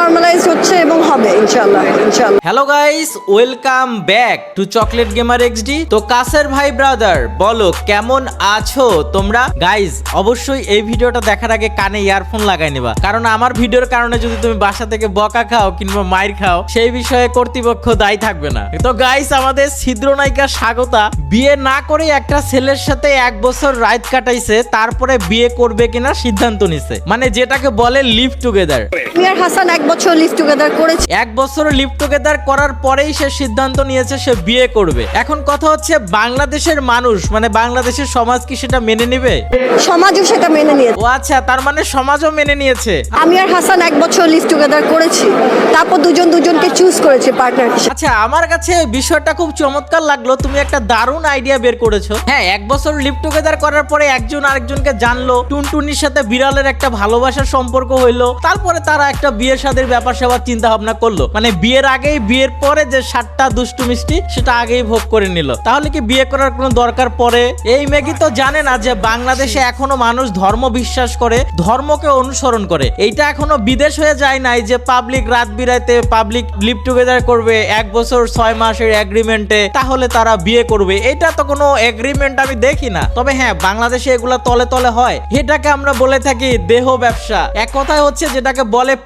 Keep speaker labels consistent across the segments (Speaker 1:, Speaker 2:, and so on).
Speaker 1: Normalise হচ্ছে এবং হবে ইনশাল্লাহ ইনশাল্লাহ
Speaker 2: hello guys welcome back to chocolate gamer XD তো কাসের ভাই ব্রাদার বলো কেমন আছো তোমরা? গাইস অবশ্যই এই ভিডিওটা দেখার আগে কানে ইয়ারফোন লাগাই নেবা। কারণ আমার ভিডিওর কারণে যদি তুমি বাসা থেকে বকা খাও কিংবা মাইর খাও সেই বিষয়ে কর্তৃপক্ষ দায়ী থাকবে না। তো গাইস আমাদের ছিদ্র নায়িকা স্বাগতা। বিয়ে না করে একটা ছেলের সাথে এক বছর রাত কাটাইছে তারপরে বিয়ে করবে কিনা সিদ্ধান্ত নিছে। মানে যেটাকে বলে লিভ টুগেদার
Speaker 1: আমি আর হাসান এক বছর লিভ টুগেদার করেছি।
Speaker 2: এক বছর লিভ টুগেদার করার পরেই সে সিদ্ধান্ত নিয়েছে সে বিয়ে করবে। এখন কথা হচ্ছে বাংলাদেশের মানুষ মানে বাংলাদেশের সমাজ কি সেটা মেনে নেবে?
Speaker 1: সমাজও সেটা মেনে নিয়েছে।
Speaker 2: ও আচ্ছা তার মানে সমাজও মেনে নিয়েছে।
Speaker 1: আমি আর হাসান এক বছর লিভ টুগেদার করেছি। তারপর দুজন দুজনকে চুজ করেছে পার্টনার হিসেবে
Speaker 2: আচ্ছা আমার কাছে বিষয়টা খুব চমৎকার লাগল। তুমি একটা দারুণ আইডিয়া বের করেছ। হ্যাঁ এক বছর লিভ টুগেদার করার পরে একজন আরেকজনকে জানলো। টুনটুনির সাথে বিড়ালের একটা ভালোবাসার সম্পর্ক হইল। তারপরে তারা একটা বিয়ের সাথে ব্যাপার স্যাপার চিন্তা ভাবনা করল। মানে বিয়ের আগেই, বিয়ের পরে যে সাতটা দুষ্টু মিষ্টি, সেটা আগেই ভোগ করে নিল। তাহলে কি বিয়ে করার কোনো দরকার পড়ে? এই মেগি তো জানে না যে বাংলাদেশে এখনও মানুষ ধর্ম বিশ্বাস করে, ধর্মকে অনুসরণ করে। এইটা এখনও বিদেশ হয়ে যায় নাই যে পাবলিক রাত বিরাইতে পাবলিক লিভ টুগেদার করবে, এক বছর ছয় মাসের এগ্রিমেন্টে তাহলে তারা বিয়ে করবে। এটা তো কোনো এগ্রিমেন্ট আমি দেখি না। তবে হ্যাঁ বাংলাদেশে এগুলা তলে তলে হয়। এটাকে আমরা বলে থাকি দেহ ব্যবসা। এক কথায় হচ্ছে যেটাকে বলে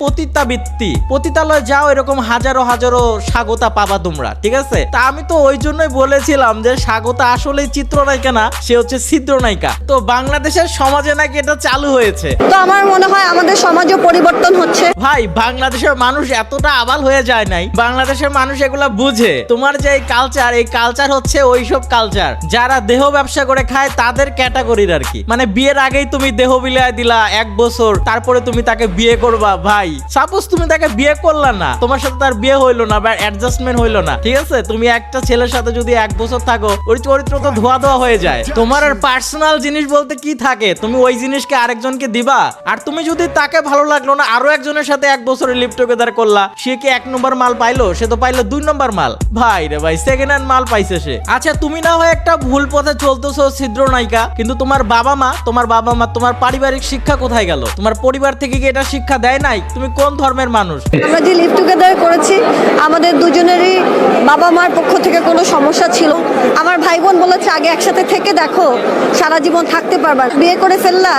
Speaker 2: পতিতাবৃত্তি পতিতালয় যাও এরকম হাজারো হাজারো স্বাগতা পাবা তোমরা ঠিক আছে? তা আমি তো ওই জন্যই বলেছিলাম যে স্বাগতা আসলেই চিত্রনায়িকা না সে হচ্ছে ছিদ্রনায়িকা। তো বাংলাদেশের সমাজে নাকি এটা চালু হয়েছে?
Speaker 1: তো আমার মনে হয় আমাদের সমাজও পরিবর্তন হচ্ছে।
Speaker 2: ভাই বাংলাদেশের মানুষ এতটা আবাল হয়ে যায় নাই বাংলাদেশের মানুষ এগুলা বুঝে। তোমার যে এই কালচার এই কালচার হচ্ছে ওইসব কালচার যারা দেহ ব্যবসা করে খায় তাদের ক্যাটাগরির আর কি। মানে বিয়ের আগেই তুমি দেহ বিলায় দিলা এক বছর তারপরে তুমি তাকে বিয়ে করবা ভাই। সাপোজ তুমি তাকে বিয়ে করলা না, তোমার সাথে তার বিয়ে হইল না বা অ্যাডজাস্টমেন্ট হইল না, ঠিক আছে? তুমি একটা ছেলের সাথে যদি এক বছর থাকো ওই চরিত্র তো ধোয়া ধোয়া হয়ে যায়। তোমার আর পার্সোনাল জিনিস বলতে কি থাকে? তুমি ওই জিনিসকে আরেকজনকে দিবা? আর তুমি যদি তাকে ভালো লাগল না, আরও একজনের সাথে এক বছরের লিপ টুগেদার করলা, সে কি এক নম্বর মাল পাইলো? সে তো পাইলো দুই নম্বর মাল। ভাই রে ভাই সেকেন্ড হ্যান্ড মাল পাইছে সে। আচ্ছা তুমি না হয় একটা ভুল পথে চলতেছো ছিদ্র নায়িকা কিন্তু তোমার বাবা মা, তোমার বাবা মা, তোমার পারিবারিক শিক্ষা কোথায় গেল? তোমার পরিবার থেকে কি এটা শিক্ষা দেয় নাই? তুমি কোন ধর্মের মানুষ।
Speaker 1: আমরা যে লিভ টুগেদার করেছি আমাদের দুজনেরই বাবা মার পক্ষ থেকে কোনো সমস্যা ছিল? আমার ভাই বোন বলেছে, আগে একসাথে থেকে দেখো, সারা জীবন থাকতে পারবা। বিয়ে করে ফেললা,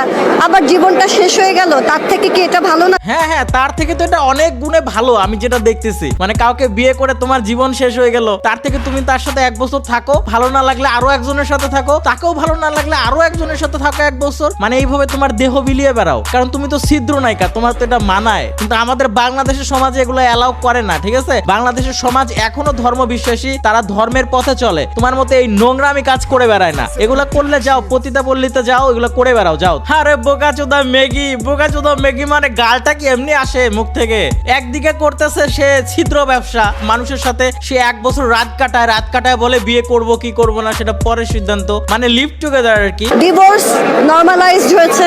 Speaker 1: আবার জীবনটা শেষ হয়ে গেল, তার থেকে কি এটা ভালো না?
Speaker 2: হ্যাঁ হ্যাঁ তার থেকে তো এটা অনেক গুণে ভালো, আমি যেটা দেখতেছি। মানে কাউকে বিয়ে করে তোমার জীবন শেষ হয়ে গেল, তার থেকে তুমি তার সাথে এক বছর থাকো, ভালো না লাগলে আরও একজনের সাথে থাকো, তাকেও ভালো না লাগলে আরও একজনের সাথে থাকো এক বছর। মানে এইভাবে তোমার দেহ বিলিয়ে বেড়াও, কারণ তুমি তো ছিদ্র নায়িকা, তোমার তো এটা মানায়। কিন্তু আমাদের বাংলাদেশের সমাজে এগুলো অ্যালাউ করে না, ঠিক আছে? বাংলাদেশের সমাজ এখনও ধর্ম বিশ্বাসী তারা ধর্মের পথে চলে। তোমার মতো এই নোংরামি কাজ করে বেড়ায় না। এগুলো করলে যাও পতিতা পল্লীতে যাও এগুলো করে বেড়াও যাও। আরে বোকা চোদা মেগি বোকা চোদা মেগি মানে গালটা কি এমনি আসে মুখ থেকে? একদিকে করতেছে সে ছিদ্র ব্যবসা মানুষের সাথে সে এক বছর রাত কাটায় রাত কাটায় বলে বিয়ে করব কি করব না সেটা পরের সিদ্ধান্ত। মানে লিভ টুগেদার আর কি।
Speaker 1: ডিভোর্স নর্মালাইজড হয়েছে।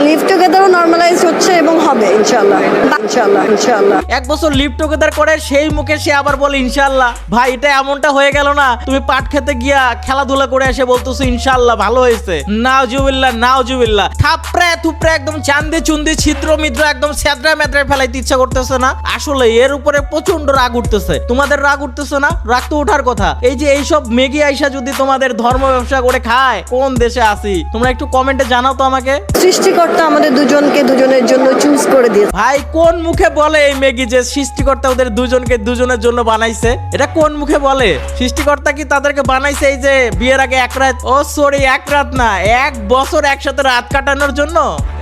Speaker 1: লিভ টুগেদারও নর্মালাইজ হচ্ছে এবং হবে ইনশাল্লাহ ইনশাল্লাহ ইনশাল্লাহ
Speaker 2: এক বছর লিভ টুগেদার করে সেই মুখে সে আবার বলে ইনশাল্লাহ ভাই এটা এমনটা হয়ে গেল না। তুমি পাট খেতে গিয়া খেলাধুলা করে এসে বলতেছো ইনশাল্লাহ ভালো হয়েছে। নাও জুবিল্লা নাও জুবিল্লা থাপড়ে থুপড়ে একদম চান্দে চুন্দি ছিদ্র মিদ্র একদম স্যাদরা মেদ্রায় ফেলাইতে ইচ্ছা করতেছে না। আসলে এর উপরে প্রচণ্ড রাগ উঠতেছে। তোমাদের রাগ উঠতেছে না? রাগ তো ওঠার কথা। এই যে এইসব মেগি আইসা যদি তোমাদের ধর্ম ব্যবসা করে খায় কোন দেশে আসি তোমরা একটু কমেন্টে জানাও তো আমাকে।
Speaker 1: সৃষ্টিকর্তা আমাদের দুজনকে দুজনের জন্য চুজ করে দিয়েছে।
Speaker 2: ভাই কোন মুখে বলে এই মেগি যে সৃষ্টিকর্তা ওদের দুজনকে দুজনের জন্য বানাইছে? এটা কোন মুখে বলে? সৃষ্টিকর্তা কি তাদেরকে বানাইছে এই যে বিয়ের আগে এক রাত? ও সরি এক রাত না এক বছর একসাথে রাত কাটানোর জন্য?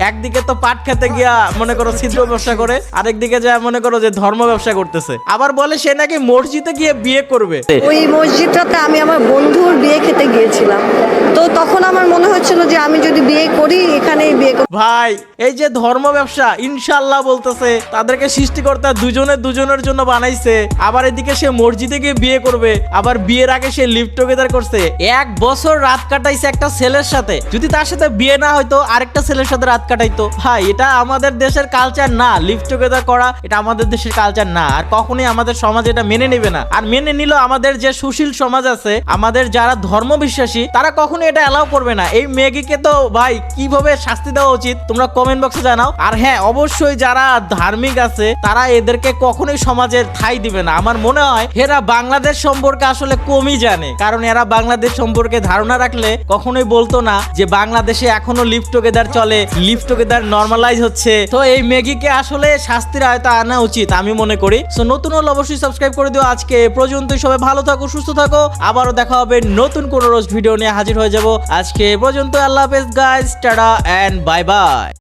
Speaker 2: একদিকে তো পাট খেতে গিয়া মনে করো ছিদ্র ব্যবসা করে আরেকদিকে যা মনে করো যে ধর্ম ব্যবসা করতেছে। আবার বলে সে নাকি মসজিদে গিয়ে বিয়ে করবে।
Speaker 1: ওই মসজিদটাতে আমি আমার বন্ধুর বিয়ে খেতে গিয়েছিলাম। তো তখন আমার মনে হচ্ছিল যে আমি যদি বিয়ে করি এখানেই বিয়ে করব।
Speaker 2: ভাই এই যে ধর্ম ব্যবসা ইনশাল্লাহ বলতেছে তাদেরকে সৃষ্টিকর্তা দুজনে দুজনের জন্য বানাইছে আবার এদিকে সে মসজিদে গিয়ে বিয়ে করবে, আবার বিয়ের আগে সে লিভ টুগেদার করছে। এক বছর রাত কাটাইছে একটা ছেলের সাথে। যদি তার সাথে বিয়ে না হয়তো আরেকটা ছেলের সাথে রাত কাটাইতো। ভাই, এটা আমাদের দেশের কালচার না। লিভ টুগেদার করা, এটা আমাদের দেশের কালচার না। আর কখনোই আমাদের সমাজ এটা মেনে নেবে না। আর মেনে নিল আমাদের যে সুশীল সমাজ আছে, আমাদের যারা ধর্ম বিশ্বাসী তারা কখনো এটা অ্যালাউ করবে না। এই মেগিকে তো, ভাই, কীভাবে শাস্তি দেওয়া উচিত? তোমরা কমেন্ট বক্সে জানাও। আর হ্যাঁ অবশ্যই যারা ধার্মিক আছে, তারা এদেরকে কখনোই সমাজে ঠাই দিবে না। আমার মনে হয় এরা বাংলাদেশ সম্পর্কে আসলে কমই জানে। কারণ এরা বাংলাদেশ সম্পর্কে ধারণা রাখলে কখনোই বলতো না যে বাংলাদেশে এখনও লিভ টুগেদার চলে লিভ টুগেদার নর্মালাইজ হচ্ছে। তো এই ম্যাগিকে আসলে শাস্তির আয়তা আনা উচিত আমি মনে করি। সো নতুন হলে অবশ্যই সাবস্ক্রাইব করে দিও আজকে। এ পর্যন্তই সবাই ভালো থাকো, সুস্থ থাকো। আবারও দেখা হবে নতুন কোনো রোজ ভিডিও নিয়ে হাজির হয়ে যাব। আজকে এ পর্যন্ত আল্লাহ হাফেজ guys tata and bye bye